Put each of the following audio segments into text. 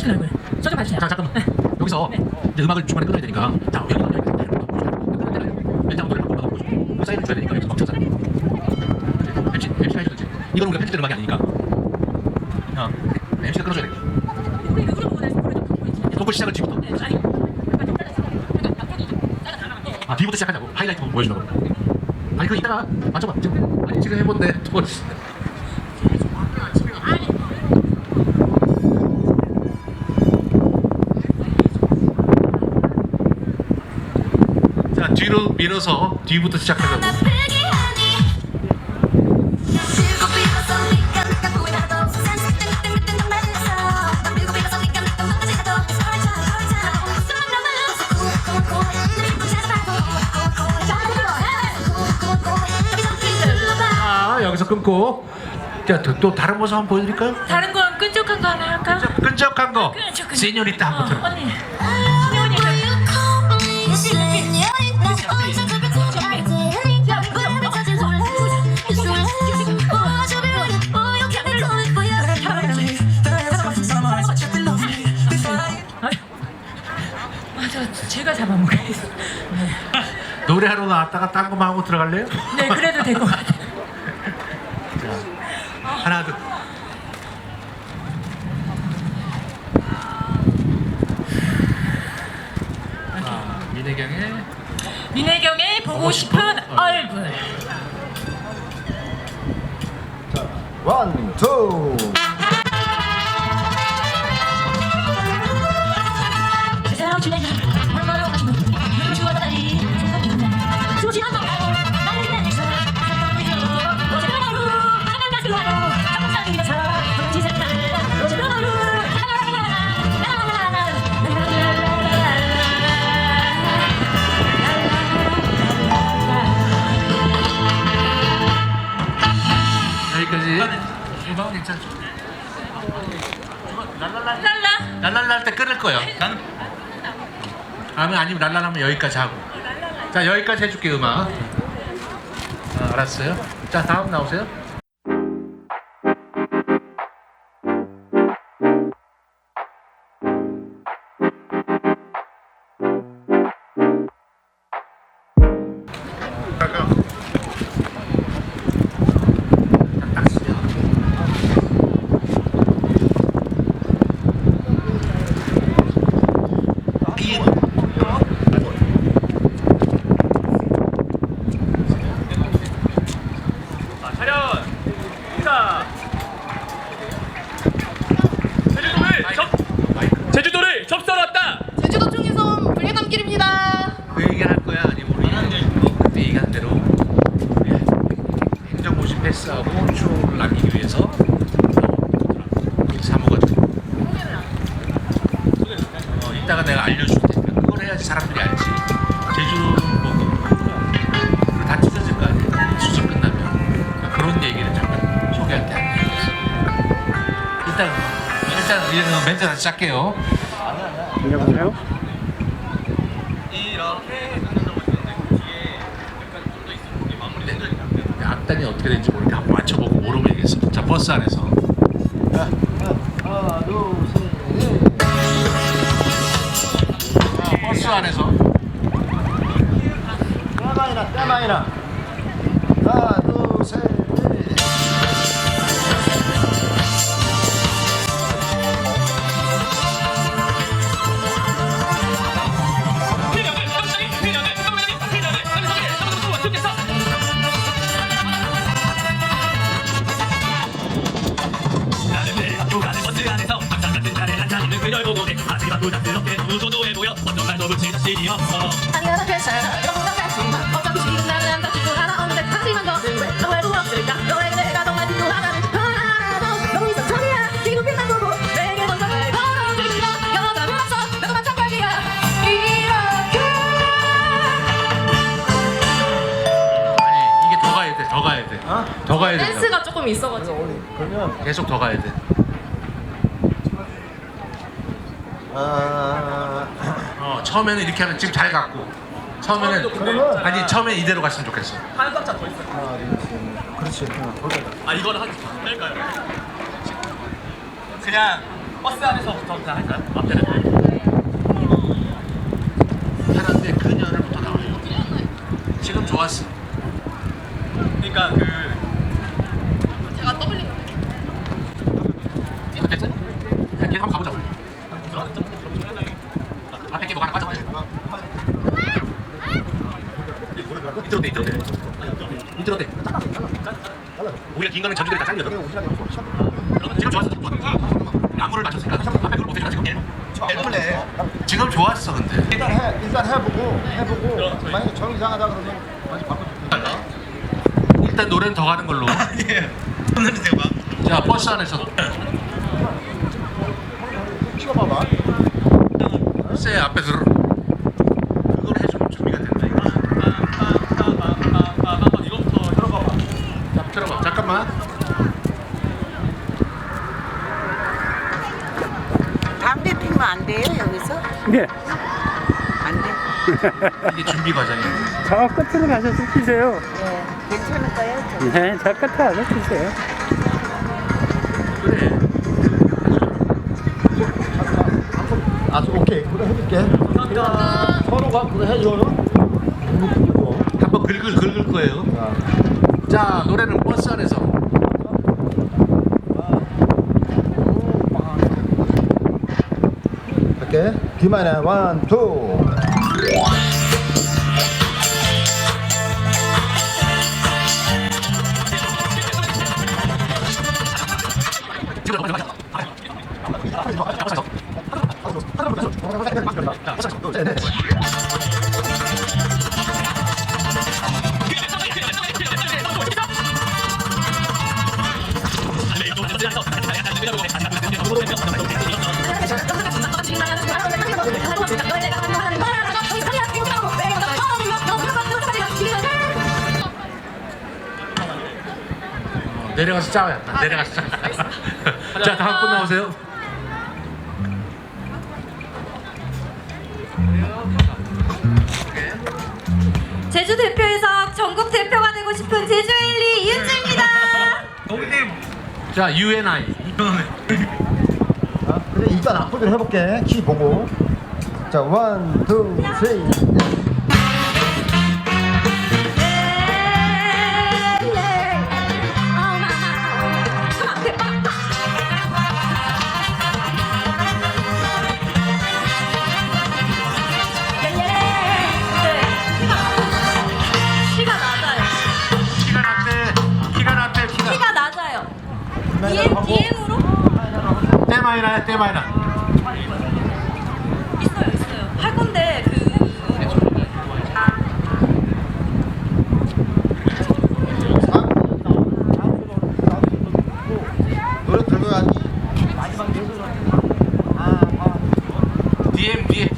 네, 싶은 얼굴. 저좀 봐주세요. 자 잠깐만. 여기서 이제 음악을 중간에 끊어야 되니까. 자 여기 여기 되니까 일단 노래 바꿔 바꿔 그 사이를 줘야 되니까 여기서 멈춰서. MC MC 해주든지 이건 우리가 편집된 음악이 아니니까. 어 MC가 끊어줘야 돼. 우리 누구를 보고 나서 노래 좀 듣고 있지. 소프 시작을 지금부터. 네, 아니. 그러니까. 아 뒤부터 시작하자고. 하이라이트 보여주려고. 아니 그거 이따가 맞춰봐. 지금. 아니 지금 해본데 또 자 뒤로 밀어서 뒤부터 시작하자고 아 여기서 끊고 자 또 또 다른 모습 한번 보여드릴까요? 다른 건 끈적한 거 하나 할까? 끈적한 거 끈적한 세뇨리따 한번 들어 어, 언니. 노래하러 나왔다가 딴 거만 하고 들어갈래요? 네, 그래도 될 것 같아. 하나 둘 아, 민혜경의 민혜경의 보고 싶은 얼굴. 원, 투. 세상 주례 여기까지 음악은 괜찮죠? 랄랄라? 랄라 랄랄라 할 때 끊을 거예요. 난 아니면 아니면 랄랄라 하면 여기까지 하고. 자 여기까지 해줄게 음악. 아, 알았어요? 자 다음 나오세요 일단 이제는 멘트 다시 시작해요 네, 앞단이 어떻게 되는지 모르니까 한번 맞춰보고 모르면 얘기했어. 자 버스 안에서 하나, 둘, 셋, 넷. 자, 버스 안에서 떼마이나, 떼마이나. 하나, 부담스럽게 무소도해 보여 어떤 말도 붙일 자신이 없어 아니야, 괜찮아. 영원하지만 어차피 지금 나는 다치고 하나 없는데 하지만 너는 왜 너의 없을까? 너에게 내가 또 하나를 하나도 너무 이상적이야. 지금 빛난 거고 내게 더잘 걸어들이려 여자는 없어. 나도 마찬가지야. 이렇게. 아니 이게 더 가야 돼, 더 가야 돼, 어? 더 가야 돼. 댄스가 조금 있어가지고. 계속 더 가야 돼. 아, 어, 처음에는 이렇게 하면 지금 잘 갔고 처음에는 그러면 아니 처음에 이대로 갔으면 좋겠어. 한 쌍차 더 있어요 하나, 둘, 셋. 그렇지. 어, 거기다. 아 이거는 한 뺄까요? 그냥 버스 안에서부터 그냥 할까요? 앞에는 편한데 그녀를부터 나와요. 지금 좋았어. 그러니까 그 제가 됐어? 그냥 계속 한번 가보자. 앞에 게 뭐가 하나 빠져. 밑으로 돼, 밑으로 돼. 밑으로 돼. 오히려 긴 거는 전주들이 다 잘리거든. 지금 좋았어, 지금 좋았어. 나무를 맞췄으니까 앞에 그걸 못해주나 지금? 해볼래. 지금 좋았어, 근데. 일단 해, 일단 해보고, 해보고. 만약에 정 이상하다 그러면 많이 바꿔줄게. 일단 노래는 더 가는 걸로. 자, 버스 안에서. 키워봐봐. 글쎄, 앞에 들어. 그걸 해주면 준비가 된다, 이거. 한번 이거부터 들어봐봐 자, 들어봐. 잠깐만. 담배 피면 안 돼요 여기서? 네, 안 돼. 이게 준비 과정이에요. 저 끝으로 가셔서 피세요. 네. 괜찮을 거예요. 저. 네, 저 끝에 가서. 그래. 아, 오케이. 그래 해줄게. 서로가 그래 해, 이거는. 그리고. 한번 긁을 긁을 거예요. 자, 자, 노래는 버스 안에서. 귀만해. 원, 투. 지금 먼저 가자. 내려가서 짜. 자, 다음 분 나오세요. 제주 대표에서 전국 대표가 되고 싶은 제주일리 이은주입니다. 자, UNI. 자, 그래, 일단 앞으로 해볼게. 키 보고. 자, 원, 투, 셋. 키 마이너야, 때 마이너. 있어요, 있어요. 할 건데 그 노래 들고 가니. DM, DM.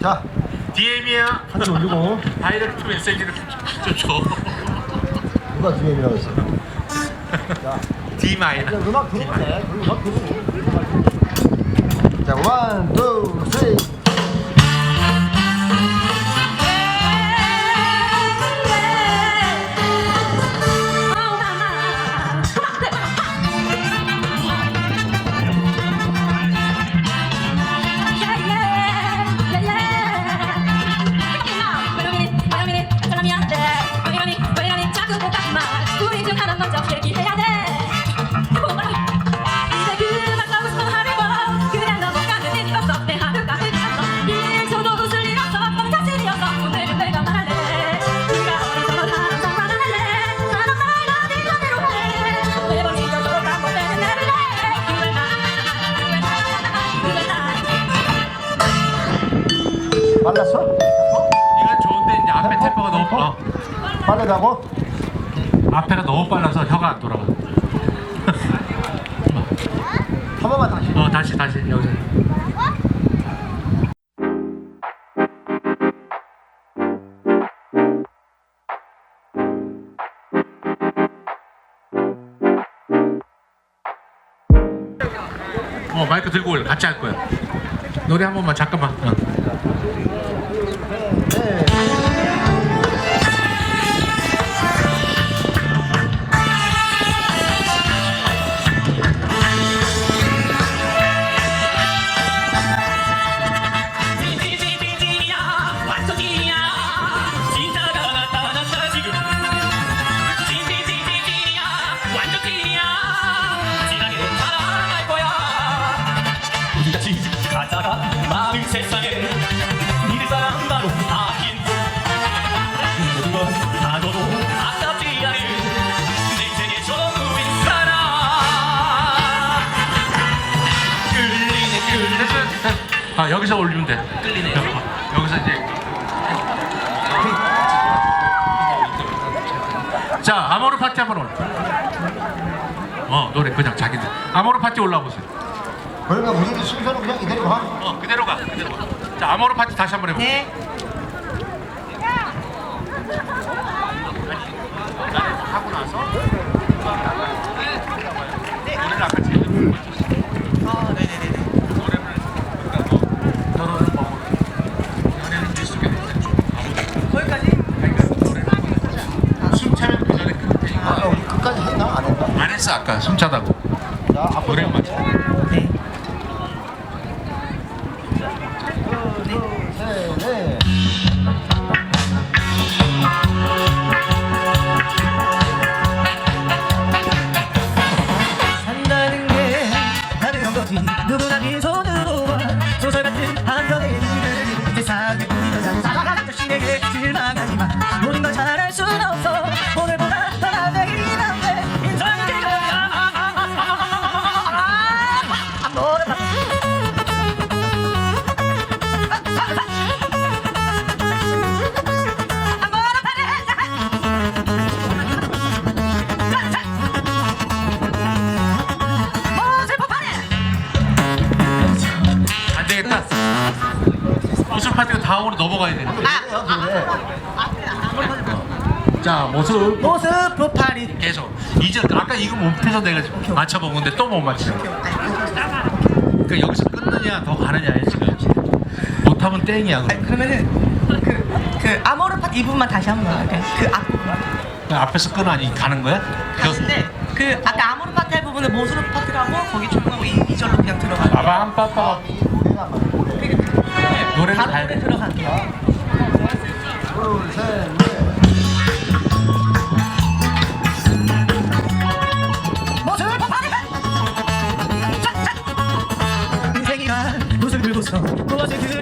자, DM이야. 한쪽 올리고. 다이렉트 메시지를 좀 줘. 누가 DM이라고 했어? 자, D 마이너. 그냥 음악 들으면 돼. 그 음악 들으면. 자, 원, 투, 셋. 우리 앞에가 너무 빨라서 혀가 안 돌아가. 한 번만 다시. 어 다시 다시 여기서. 어 마이크 들고 올 같이 할 거야. 노래 한 번만 잠깐만. 어. 아 여기서 올리면 돼. 끌리네 여기서 이제. 자 아모르 파티 한번 올려. 어 노래 그냥 자기들. 아모르 파티 올라보세요. 그러니까 우리 순서는 그냥 이대로 가. 어 그대로 가. 그대로 가. 자 아모르 파티 다시 한번 해볼게요. 네. 하고 나서 노래를 아까 제일 어, 네네네. 노래를 그러니까 뭐 결혼을 먹으러 연애는 밀속에 있는 좀 거기까지? 그러니까 노래를 한번 숨 차면 그 전에 끊을 테니까 아, 우리 끝까지 했나? 안 했어 아까 숨 차다고 자, 앞으로. 노래가 모습 모습 파리 계속 이제 아까 이거 못해서 내가 맞춰보는데 또 못 맞추. 그러니까 여기서 끊느냐 더 가느냐 지금. 못하면 땡이야. 그럼. 그러면은 그, 그 아모르 파트 이 부분만 다시 한번 그냥 그앞 그 앞에서 끊어 아니 가는 거야? 가는데 그 아까 아모르 파트 할 부분을 모스르 파트라고 거기 조금하고 이, 이 절로 그냥 들어가요. 아밤 빠빠 노래가 막 노래. 다. 들어갈게요. 둘, 셋, 인생